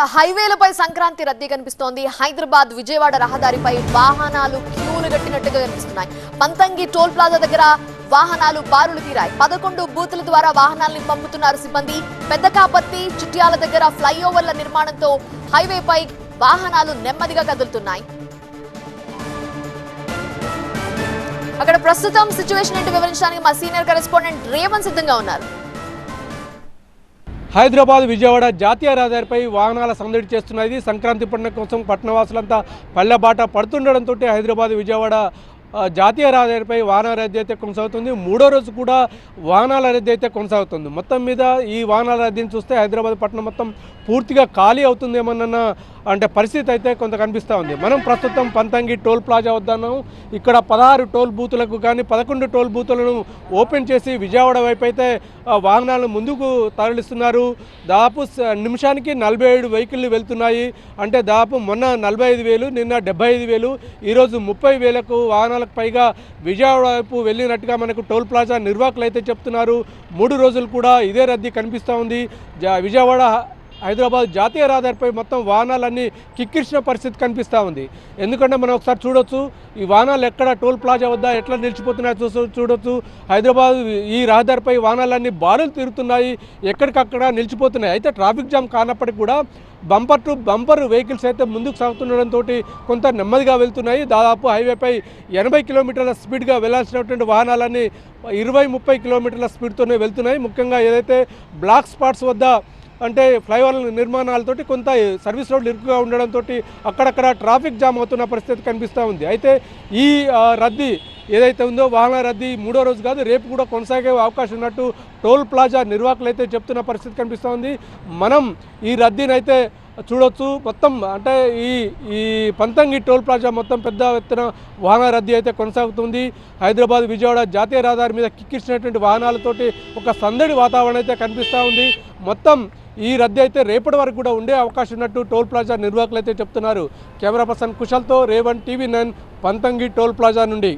హైవేలపై సంక్రాంతి రద్దీ కనిపిస్తోంది. హైదరాబాద్ విజయవాడ రహదారిపై వాహనాలు క్యూలు కట్టినట్టుగా కనిపిస్తున్నాయి. పంతంగి టోల్ ప్లాజా దగ్గర వాహనాలు బారులు తీరాయి. పదకొండు బూతుల ద్వారా వాహనాల్ని పంపుతున్నారు సిబ్బంది. పెద్ద కాపర్తి చిట్యాల దగ్గర ఫ్లైఓవర్ల నిర్మాణంతో హైవేపై వాహనాలు నెమ్మదిగా కదులుతున్నాయి. అక్కడ ప్రస్తుతం సిచ్యువేషన్ ఏంటి వివరించడానికి మా సీనియర్ కరెస్పాండెంట్ రేవన్ సిద్ధంగా ఉన్నారు. హైదరాబాద్ విజయవాడ జాతీయ రహదారిపై వాహనాల సందడి చేస్తున్నది. సంక్రాంతి పండుగ కోసం పట్టణవాసులంతా పల్లెబాట పడుతుండడంతో హైదరాబాద్ విజయవాడ జాతీయ రహదారిపై వాహనాల రద్దీ అయితే కొనసాగుతుంది. మూడో రోజు కూడా వాహనాల రద్దీ అయితే కొనసాగుతుంది. మొత్తం మీద ఈ వాహనాల రద్దీని చూస్తే హైదరాబాద్ పట్టణం మొత్తం పూర్తిగా ఖాళీ అవుతుందేమన్న అంటే పరిస్థితి అయితే కొంత కనిపిస్తూ ఉంది. మనం ప్రస్తుతం పంతంగి టోల్ ప్లాజా వద్ద ఇక్కడ పదహారు టోల్ బూతులకు కానీ పదకొండు టోల్ బూతులను ఓపెన్ చేసి విజయవాడ వైపు అయితే వాహనాలను ముందుకు తరలిస్తున్నారు. దాదాపు స- నిమిషానికి నలభై ఏడు వెహికల్లు వెళ్తున్నాయి. అంటే దాదాపు మొన్న నలభై ఐదు వేలు నిన్న డెబ్బై ఐదు వేలు ఈరోజు ముప్పై వేలకు వాహనాలు వాహనాలకు పైగా విజయవాడ వైపు వెళ్ళినట్టుగా మనకు టోల్ ప్లాజా నిర్వాహకులు అయితే చెప్తున్నారు. మూడు రోజులు కూడా ఇదే రద్దీ కనిపిస్తూ ఉంది. విజయవాడ హైదరాబాద్ జాతీయ రహదారిపై మొత్తం వాహనాలన్నీ కిక్కిరిసిన పరిస్థితి కనిపిస్తూ ఉంది. ఎందుకంటే మనం ఒకసారి చూడొచ్చు ఈ వాహనాలు ఎక్కడ టోల్ ప్లాజా వద్ద ఎట్లా నిలిచిపోతున్నాయో చూసు చూడొచ్చు. హైదరాబాద్ ఈ రహదారిపై వాహనాలన్నీ బారులు తిరుగుతున్నాయి ఎక్కడికక్కడ నిలిచిపోతున్నాయి. అయితే ట్రాఫిక్ జామ్ కానప్పటికీ కూడా బంపర్ టు బంపర్ వెహికల్స్ అయితే ముందుకు సాగుతుండడంతో కొంత నెమ్మదిగా వెళ్తున్నాయి. దాదాపు హైవేపై ఎనభై కిలోమీటర్ల స్పీడ్గా వెళ్ళాల్సినటువంటి వాహనాలన్నీ ఇరవై ముప్పై కిలోమీటర్ల స్పీడ్తోనే వెళ్తున్నాయి. ముఖ్యంగా ఏదైతే బ్లాక్ స్పాట్స్ వద్ద అంటే ఫ్లైఓవర్ నిర్మాణాలతోటి కొంత సర్వీస్ రోడ్లు ఇరుకుగా ఉండడంతో అక్కడక్కడ ట్రాఫిక్ జామ్ అవుతున్న పరిస్థితి కనిపిస్తూ ఉంది. అయితే ఈ రద్దీ ఏదైతే ఉందో వాహన రద్దీ మూడో రోజు కాదు రేపు కూడా కొనసాగే అవకాశం ఉన్నట్టు టోల్ ప్లాజా నిర్వాహకులు అయితే చెప్తున్న పరిస్థితి కనిపిస్తూ ఉంది. మనం ఈ రద్దీని అయితే చూడొచ్చు. మొత్తం అంటే ఈ ఈ పంతంగి టోల్ ప్లాజా మొత్తం పెద్ద ఎత్తున వాహన రద్దీ అయితే కొనసాగుతుంది. హైదరాబాద్ విజయవాడ జాతీయ రహదారి మీద కిక్కించినటువంటి వాహనాలతోటి ఒక సందడి వాతావరణం అయితే కనిపిస్తూ ఉంది. మొత్తం ఈ రద్దీ అయితే రేపటి వరకు కూడా ఉండే అవకాశం ఉన్నట్టు టోల్ ప్లాజా నిర్వాహకులు అయితే చెప్తున్నారు. కెమెరా పర్సన్ కుశల్తో Revan TV nine Pantangi toll plaza నుండి.